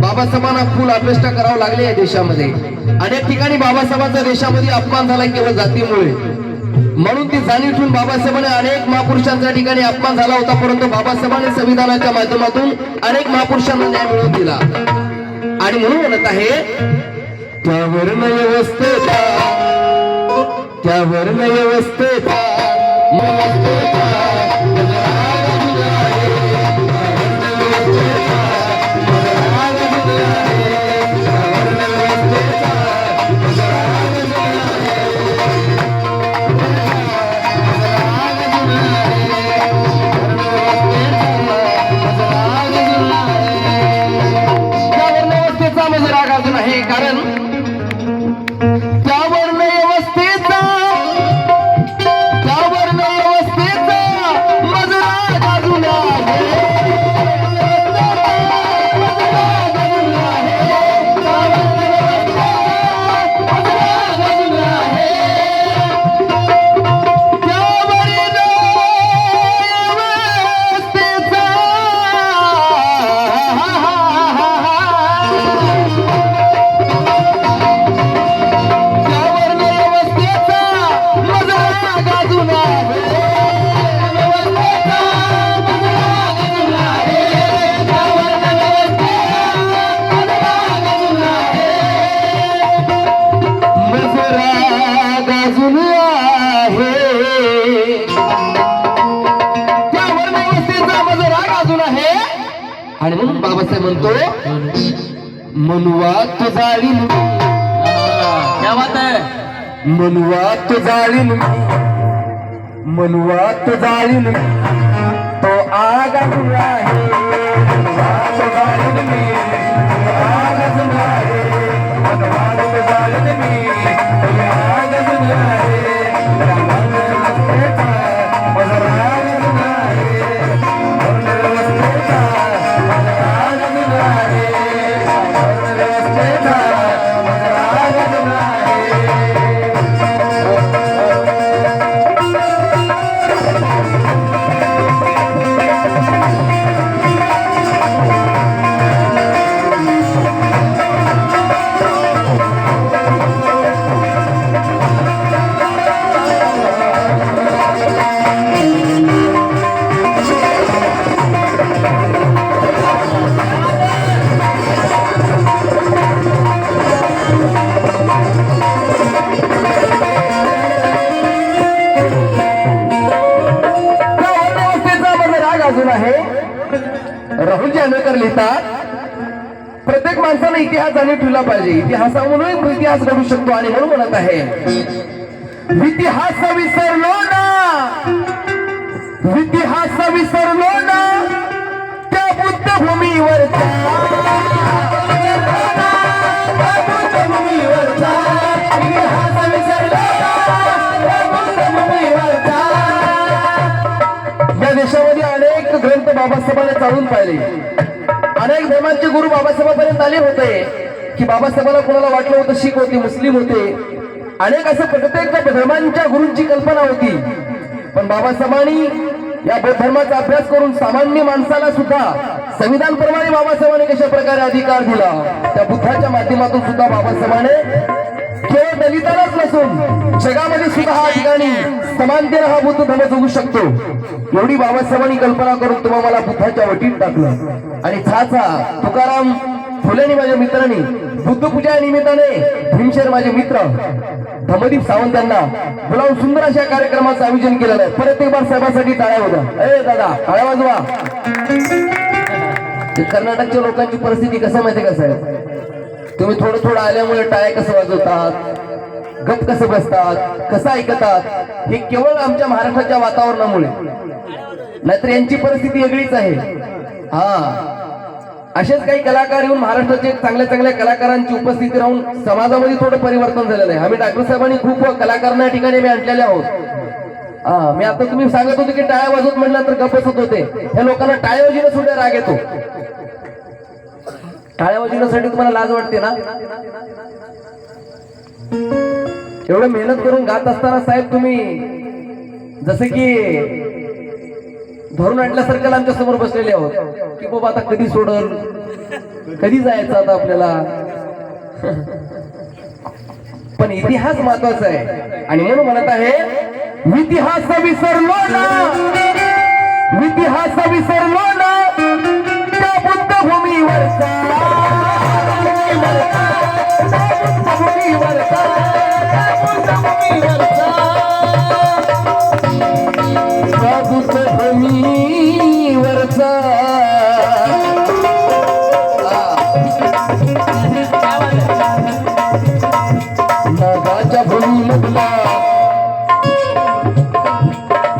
बाबासाहेबांना फुल अपेष्ट करावं लागले या देशामध्ये. अनेक ठिकाणी बाबासाहेबांचा देशामध्ये अपमान झाला केवळ जातीमुळे. म्हणून ती जाणीव ठेवून बाबासाहेबांनी अनेक महापुरुषांच्या ठिकाणी अपमान झाला होता परंतु बाबासाहेबांनी संविधानाच्या माध्यमातून अनेक महापुरुषांना न्याय मिळवून दिला. आणि म्हणून म्हणत आहे त्यावर व्यवस्थेचा. त्यावर न व्यवस्थेचा. म्हणतो मनुवा तो जाळीन. क्या बात है? मनुवा तो जाळीन. मनुवा तो जाळीन. तो आग आहे. आग आहे. जानवेकर प्रत्येक माणसानं इतिहास जाणून ठेवला पाहिजे. इतिहासामधून इतिहास घडू शकतो आणि म्हणून म्हणत आहे. इतिहास विसरलो ना. इतिहास विसरलो ना. त्या बुद्धभूमीवरचा या देशामध्ये अनेक ग्रंथ बाबासाहेबांना चालून पाहिले. अनेक धर्मांचे गुरु बाबासाहेबांपर्यंत आले होते की बाबासाहेबाला कोणाला वाटलं होतं शीख होते मुस्लिम होते. अनेक असं प्रत्येक धर्मांच्या गुरूंची कल्पना होती. पण बाबासाहेबांनी या बौद्ध धर्माचा अभ्यास करून सामान्य माणसाला सुद्धा संविधान प्रमाणे बाबासाहेबांनी कशा प्रकारे अधिकार दिला? त्या बुद्धाच्या माध्यमातून सुद्धा बाबासाहेबांनी केवळ दलितालाच नसून जगामध्ये सुद्धा हा ठिकाणी समांतर हा बुद्ध धर्म जगू शकतो. एवढी बाबासाहेबांनी कल्पना करून तुम्हा मला बुद्धाच्या वटीत टाकलं. आणि छाचा तुकाराम फुलेनी माझ्या मित्रांनी बुद्ध पूजा निमित्ताने भीमशेर माझे मित्र धमदीप सावंत यांना बोलावून सुंदर अशा कार्यक्रमाचं आयोजन केलेलं आहे. परत एक बार साहेबांसाठी टाळ्या होत्या ए दादा टाळ्या वाजवा. कर्नाटकच्या लोकांची परिस्थिती कसं माहिती कसं आहे तुम्ही थोडं थोडं आल्यामुळे टाळ्या कसं वाजवतात? गप कसं बसतात? कसं ऐकतात? हे केवळ आमच्या महाराष्ट्राच्या वातावरणामुळे. नाहीतर यांची परिस्थिती वेगळीच आहे. हा. असेच काही कलाकार येऊन महाराष्ट्राचे चांगल्या चांगल्या कलाकारांची उपस्थिती राहून समाजामध्ये थोडं परिवर्तन झालेलं आहे. आम्ही डॉक्टर साहेबांनी खूप कलाकारांना या ठिकाणी मी आणलेले आहोत. हा मी आता तुम्ही सांगत होते की टाळ्या वाजवत म्हटलं तर गप बसत होते. या लोकांना टाळ्या वाजवणं सुद्धा राग येतो. टाळ्या वाजवण्यासाठी तुम्हाला लाज वाटते ना? एवढं मेहनत करून गात असताना साहेब तुम्ही जसे की धरून आणल्यासारख्याला आमच्यासमोर बसलेले आहोत की बाबा आता कधी सोडल? कधी जायचं आता आपल्याला? पण इतिहास महत्त्वाचा आहे. आणि म्हणून म्हणत आहे इतिहास विसरलो ना इतिहास विसरलो ना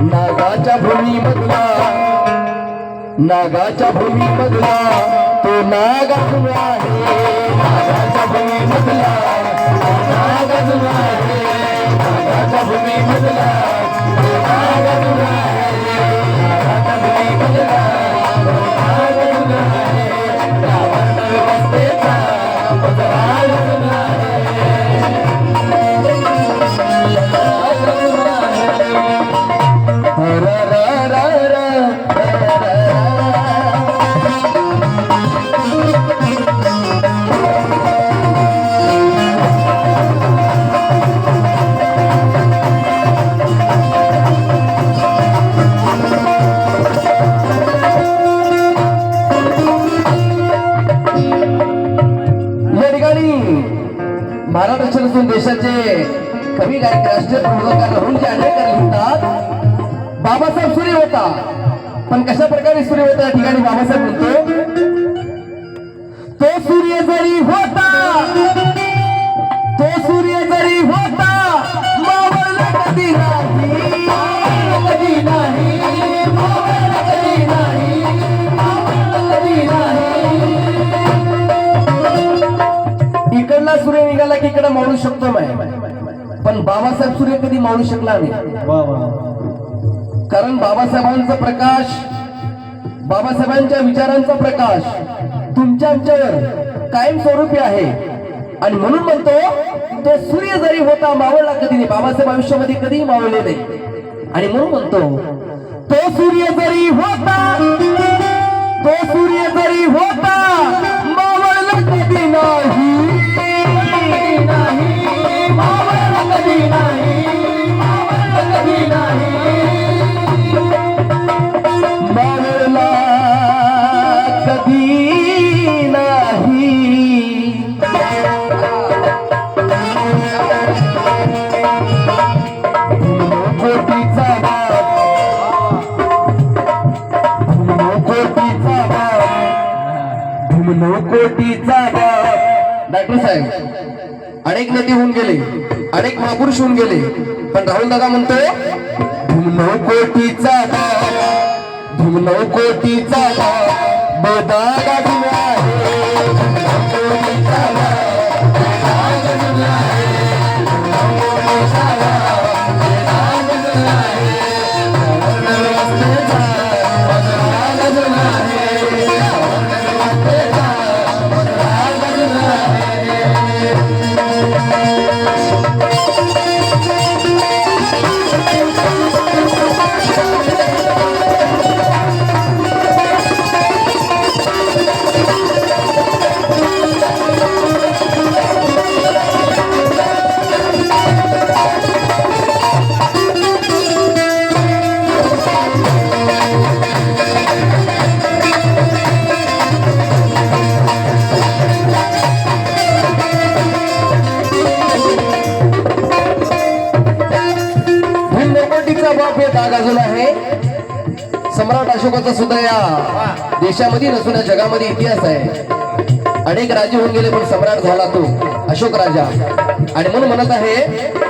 नागाच्या भूमी मधला नागाच्या भूमी मधला मधला ठिकाणी महाराष्ट्र नसून देशाचे कवी गायक राष्ट्रीय प्रबोधकार राहुल जे अनेक लिहितात बाबासाहेब सूर्य होता. पण कशा प्रकारे सूर्य होता या ठिकाणी बाबासाहेब म्हणतो तो सूर्य जरी होता तो सूर्य जरी होता मावळू शकतो पण बाबासाहेब सूर्य कधी मावळू शकला नाही. कारण बाबासाहेबांचा प्रकाश बाबासाहेबांच्या विचारांचा प्रकाश तुमच्या आमच्यावर कायम स्वरूपी आहे. आणि म्हणून म्हणतो तो सूर्य जरी होता मावळला कधी नाही बाबासाहेब आयुष्यामध्ये कधी मावळले नाही. आणि म्हणून म्हणतो तो सूर्य जरी होता तो सूर्य जरी होता होऊन गेले. अनेक महापुरुष होऊन गेले. पण राहुल दादा म्हणतो धुमनव कोटीचा धुमनव कोटीचा बदा भिन्नकोटीचा बाप अजून आहे. सम्राट अशोकाचा सुद्धा या देशामध्ये नसून या जगामध्ये इतिहास आहे. अनेक राजे होऊन गेले पण सम्राट झाला तो अशोक राजा. आणि म्हणून म्हणत आहे